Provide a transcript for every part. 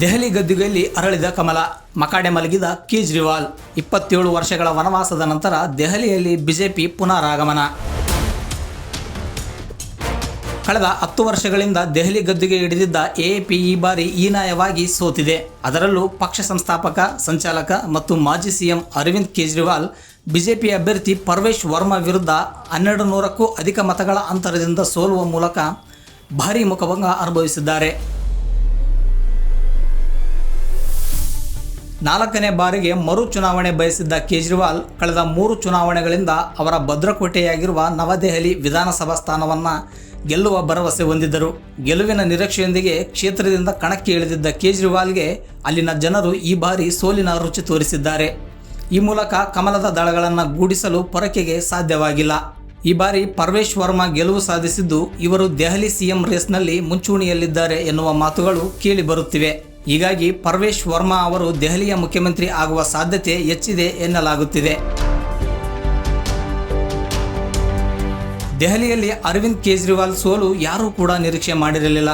ದೆಹಲಿ ಗದ್ದುಗೆಯಲ್ಲಿ ಅರಳಿದ ಕಮಲ, ಮಕಾಡೆ ಮಲಗಿದ ಕೇಜ್ರಿವಾಲ್. ಇಪ್ಪತ್ತೇಳು ವರ್ಷಗಳ ವನವಾಸದ ನಂತರ ದೆಹಲಿಯಲ್ಲಿ ಬಿಜೆಪಿ ಪುನರಾಗಮನ. ಕಳೆದ ಹತ್ತು ವರ್ಷಗಳಿಂದ ದೆಹಲಿ ಗದ್ದುಗೆ ಹಿಡಿದಿದ್ದ ಎಎಪಿ ಈ ಬಾರಿ ಹೀನಾಯವಾಗಿ ಸೋತಿದೆ. ಅದರಲ್ಲೂ ಪಕ್ಷ ಸಂಸ್ಥಾಪಕ, ಸಂಚಾಲಕ ಮತ್ತು ಮಾಜಿ ಸಿಎಂ ಅರವಿಂದ್ ಕೇಜ್ರಿವಾಲ್, ಬಿಜೆಪಿ ಅಭ್ಯರ್ಥಿ ಪರ್ವೇಶ್ ವರ್ಮಾ ವಿರುದ್ಧ ಹನ್ನೆರಡು ನೂರಕ್ಕೂ ಅಧಿಕ ಮತಗಳ ಅಂತರದಿಂದ ಸೋಲುವ ಮೂಲಕ ಭಾರೀ ಮುಖಭಂಗ ಅನುಭವಿಸಿದ್ದಾರೆ. ನಾಲ್ಕನೇ ಬಾರಿಗೆ ಮರು ಚುನಾವಣೆ ಬಯಸಿದ್ದ ಕೇಜ್ರಿವಾಲ್ ಕಳೆದ ಮೂರು ಚುನಾವಣೆಗಳಿಂದ ಅವರ ಭದ್ರಕೋಟೆಯಾಗಿರುವ ನವದೆಹಲಿ ವಿಧಾನಸಭಾ ಸ್ಥಾನವನ್ನು ಗೆಲ್ಲುವ ಭರವಸೆ ಹೊಂದಿದ್ದರು. ಗೆಲುವಿನ ನಿರೀಕ್ಷೆಯೊಂದಿಗೆ ಕ್ಷೇತ್ರದಿಂದ ಕಣಕ್ಕೆ ಇಳಿದಿದ್ದ ಕೇಜ್ರಿವಾಲ್ಗೆ ಅಲ್ಲಿನ ಜನರು ಈ ಬಾರಿ ಸೋಲಿನ ರುಚಿ ತೋರಿಸಿದ್ದಾರೆ. ಈ ಮೂಲಕ ಕಮಲದ ದಳಗಳನ್ನು ಗೂಡಿಸಲು ಪೊರಕೆಗೆ ಸಾಧ್ಯವಾಗಿಲ್ಲ. ಈ ಬಾರಿ ಪರ್ವೇಶ್ ವರ್ಮಾ ಗೆಲುವು ಸಾಧಿಸಿದ್ದು ಇವರು ದೆಹಲಿ ಸಿಎಂ ರೇಸ್ನಲ್ಲಿ ಮುಂಚೂಣಿಯಲ್ಲಿದ್ದಾರೆ ಎನ್ನುವ ಮಾತುಗಳು ಕೇಳಿ ಬರುತ್ತಿವೆ. ಹೀಗಾಗಿ ಪರ್ವೇಶ್ ವರ್ಮಾ ಅವರು ದೆಹಲಿಯ ಮುಖ್ಯಮಂತ್ರಿ ಆಗುವ ಸಾಧ್ಯತೆ ಹೆಚ್ಚಿದೆ ಎನ್ನಲಾಗುತ್ತಿದೆ. ದೆಹಲಿಯಲ್ಲಿ ಅರವಿಂದ್ ಕೇಜ್ರಿವಾಲ್ ಸೋಲು ಯಾರೂ ಕೂಡ ನಿರೀಕ್ಷೆ ಮಾಡಿರಲಿಲ್ಲ.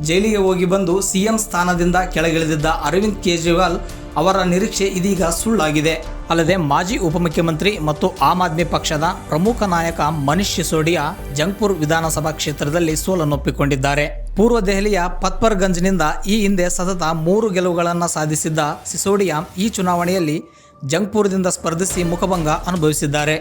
ಜೈಲಿಗೆ ಹೋಗಿ ಬಂದು ಸಿಎಂ ಸ್ಥಾನದಿಂದ ಕೆಳಗಿಳಿದಿದ್ದ ಅರವಿಂದ್ ಕೇಜ್ರಿವಾಲ್ ಅವರ ನಿರೀಕ್ಷೆ ಇದೀಗ ಸುಳ್ಳಾಗಿದೆ. ಅಲ್ಲದೆ ಮಾಜಿ ಉಪಮುಖ್ಯಮಂತ್ರಿ ಮತ್ತು ಆಮ್ ಆದ್ಮಿ ಪಕ್ಷದ ಪ್ರಮುಖ ನಾಯಕ ಮನೀಶ್ ಸಿಸೋಡಿಯಾ ಜಂಗ್ಪುರ್ ವಿಧಾನಸಭಾ ಕ್ಷೇತ್ರದಲ್ಲಿ ಸೋಲನ್ನೊಪ್ಪಿಕೊಂಡಿದ್ದಾರೆ. ಪೂರ್ವ ದೆಹಲಿಯ ಪತ್ಪರ್ಗಂಜ್ನಿಂದ ಈ ಹಿಂದೆ ಸತತ ಮೂರು ಗೆಲುವುಗಳನ್ನು ಸಾಧಿಸಿದ್ದ ಸಿಸೋಡಿಯಾ ಈ ಚುನಾವಣೆಯಲ್ಲಿ ಜಂಗ್ಪುರದಿಂದ ಸ್ಪರ್ಧಿಸಿ ಮುಖಭಂಗ ಅನುಭವಿಸಿದ್ದಾರೆ.